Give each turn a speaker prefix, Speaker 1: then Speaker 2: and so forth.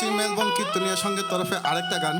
Speaker 1: পশ্চিম Melbourne কীর্তনীয় সঙ্গের তরফে আরেকটা গান।